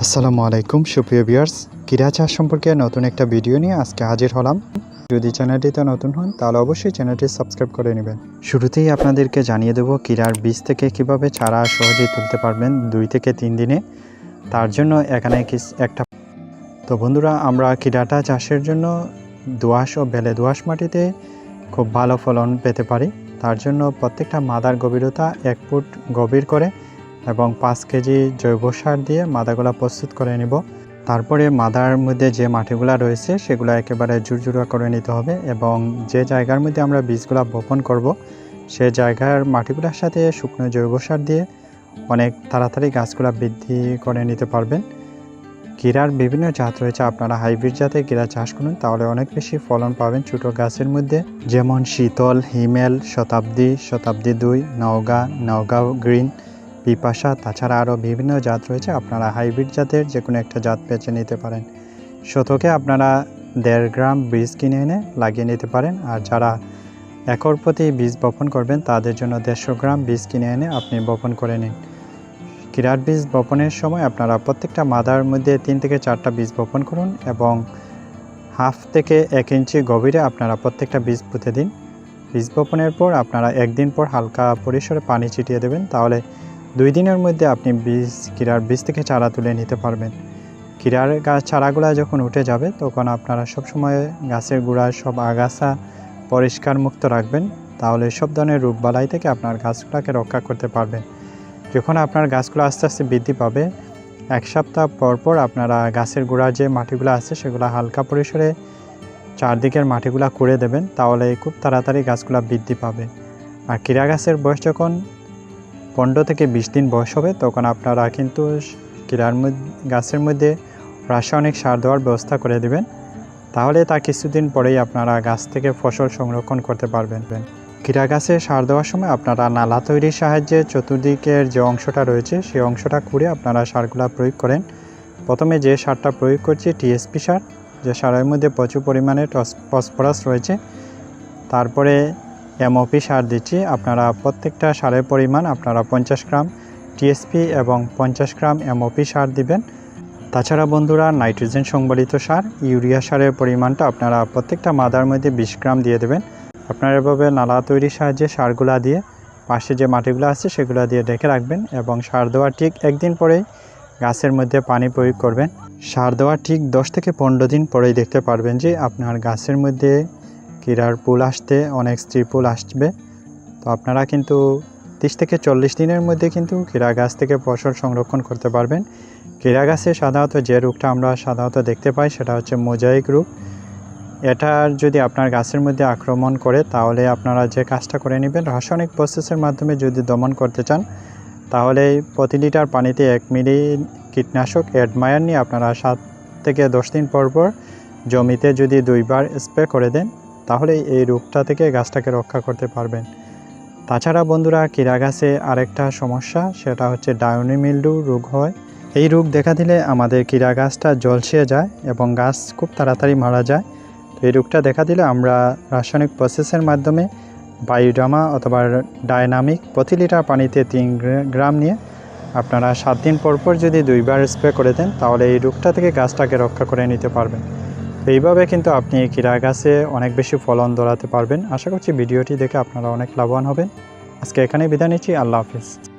আসসালামু আলাইকুম, সুপ্রিয় ভিউয়ার্স। কিরা চাষ সম্পর্কে নতুন একটা ভিডিও নিয়ে আজকে হাজির হলাম। যদি চ্যানেলটিতে নতুন হন, তাহলে অবশ্যই চ্যানেলটি সাবস্ক্রাইব করে নেবেন। শুরুতেই আপনাদেরকে জানিয়ে দেবো কিরার বীজ থেকে কীভাবে চারা সহজেই তুলতে পারবেন দুই থেকে তিন দিনে। তার জন্য এখানে একটা তো বন্ধুরা, আমরা কিরাটা চাষের জন্য দোআঁশ ও বেলে দোআঁশ মাটিতে খুব ভালো ফলন পেতে পারি। তার জন্য প্রত্যেকটা মাদার গভীরতা এক ফুট গভীর করে এবং পাঁচ কেজি জৈব সার দিয়ে মাদাগুলা প্রস্তুত করে নিব। তারপরে মাদার মধ্যে যে মাটিগুলা রয়েছে, সেগুলো একেবারে ঝুরঝুরা করে নিতে হবে এবং যে জায়গার মধ্যে আমরা বীজগুলা বপন করব, সে জায়গার মাটিগুলোর সাথে শুকনো জৈব সার দিয়ে অনেক তাড়াতাড়ি গাছগুলা বৃদ্ধি করে নিতে পারবেন। কিরার বিভিন্ন জাত রয়েছে, আপনারা হাইব্রিড জাতে কিরা চাষ করুন, তাহলে অনেক বেশি ফলন পাবেন ছোট গাছের মধ্যে। যেমন শীতল, হিমেল, শতাব্দী শতাব্দী দুই, নওগাঁ, নওগাঁও গ্রিন পিপাসা তাছাড়া আরও বিভিন্ন জাত রয়েছে। আপনারা হাইব্রিড জাতের যে কোনো একটা জাত বেছে নিতে পারেন। শতকে আপনারা দেড় গ্রাম বীজ কিনে এনে লাগিয়ে নিতে পারেন। আর যারা একর প্রতি বীজ বপন করবেন, তাদের জন্য দেড়শো গ্রাম বীজ কিনে এনে আপনি বপন করে নিন। কিরার বীজ বপনের সময় আপনারা প্রত্যেকটা মাদার মধ্যে তিন থেকে চারটা বীজ বপন করুন এবং হাফ থেকে এক ইঞ্চি গভীরে আপনারা প্রত্যেকটা বীজ পুঁতে দিন। বীজ বপনের পর আপনারা একদিন পর হালকা পরিসরে পানি ছিটিয়ে দেবেন। তাহলে দুই দিনের মধ্যে আপনি বীজ কিরার বীজ থেকে চারা তুলে নিতে পারবেন। কিরার গাছ চারাগুলা যখন উঠে যাবে, তখন আপনারা সবসময় গাছের গোড়ায় সব আগাছা পরিষ্কার মুক্ত রাখবেন। তাহলে সব ধরনের রোগবালাই থেকে আপনার গাছগুলোকে রক্ষা করতে পারবেন। যখন আপনার গাছগুলো আস্তে আস্তে বৃদ্ধি পাবে, এক সপ্তাহ পর পর আপনারা গাছের গোড়ার যে মাটিগুলো আছে, সেগুলো হালকা পরিসরে চারদিকের মাটিগুলো করে দেবেন। তাহলে খুব তাড়াতাড়ি গাছগুলো বৃদ্ধি পাবে। আর কিরা গাছের বয়স যখন পনেরো থেকে বিশ দিন বয়স হবে, তখন আপনারা কিন্তু কিরার গাছের মধ্যে রাসায়নিক সার দেওয়ার ব্যবস্থা করে দিবেন। তাহলে তা কিছুদিন পরেই আপনারা গাছ থেকে ফসল সংরক্ষণ করতে পারবেন। কিরা গাছে সার দেওয়ার সময় আপনারা নালা তৈরির সাহায্যে চতুর্দিকের যে অংশটা রয়েছে সেই অংশটা খুঁড়ে আপনারা সারগুলা প্রয়োগ করেন। প্রথমে যে সারটা প্রয়োগ করছি টিএসপি সার, যে সারের মধ্যে প্রচুর পরিমাণে টস- ফসফরাস রয়েছে। তারপরে এমওপি সার দিচ্ছি। আপনারা প্রত্যেকটা সারের পরিমাণ আপনারা পঞ্চাশ গ্রাম টিএসপি এবং পঞ্চাশ গ্রাম এমওপি সার দিবেন। তাছাড়া বন্ধুরা, নাইট্রোজেন সংবলিত সার, ইউরিয়া সারের পরিমাণটা আপনারা প্রত্যেকটা মাদার মধ্যে বিশ গ্রাম দিয়ে দেবেন। আপনারা এভাবে নালা তৈরির সাহায্যে সারগুলা দিয়ে পাশে যে মাটিগুলো আছে সেগুলো দিয়ে ঢেকে রাখবেন এবং সার দেওয়ার ঠিক একদিন পরেই গাছের মধ্যে পানি প্রয়োগ করবেন। সার দেওয়ার ঠিক দশ থেকে পনেরো দিন পরেই দেখতে পারবেন যে আপনার গাছের মধ্যে কিরার পুল আসতে, অনেক স্ত্রী ফুল আসবে। তো আপনারা কিন্তু তিরিশ থেকে চল্লিশ দিনের মধ্যে কিন্তু কিরা গাছ থেকে ফসল সংরক্ষণ করতে পারবেন। কিরা গাছে সাধারণত যে রোগটা আমরা সাধারণত দেখতে পাই সেটা হচ্ছে মোজাইক রোগ এটার যদি আপনার গাছের মধ্যে আক্রমণ করে তাহলে আপনারা যে কাজটা করে নেবেন, রাসায়নিক প্রসেসের মাধ্যমে যদি দমন করতে চান, তাহলে প্রতি লিটার পানিতে এক মিলি কীটনাশক অ্যাডমায়ার নিয়ে আপনারা সাত থেকে দশ দিন পর পর জমিতে যদি দুইবার স্প্রে করে দেন তাহলে এই রোগটা থেকে গাছটাকে রক্ষা করতে পারবেন। তাছাড়া বন্ধুরা, কিরা গাছে আরেকটা সমস্যা, সেটা হচ্ছে ডায়নি মিল্ডু রোগ হয়। এই রোগ দেখা দিলে আমাদের কিরা গাছটা জলসিয়ে যায় এবং গাছ খুব তাড়াতাড়ি মারা যায়। তো এই রোগটা দেখা দিলে আমরা রাসায়নিক প্রসেসের মাধ্যমে বায়োডামা অথবা ডায়নামিক প্রতি লিটার পানিতে তিন গ্রাম নিয়ে আপনারা সাত দিন পর পর যদি দুইবার স্প্রে করে দেন, তাহলে এই রোগটা থেকে গাছটাকে রক্ষা করে নিতে পারবেন। এইভাবে কিন্তু আপনি কিরা গাছে অনেক বেশি ফলন ধরাতে পারবেন। আশা করছি ভিডিওটি দেখে আপনারা অনেক লাভবান হবেন। আজকে এখানেই বিদায় নিচ্ছি। আল্লাহ হাফিজ।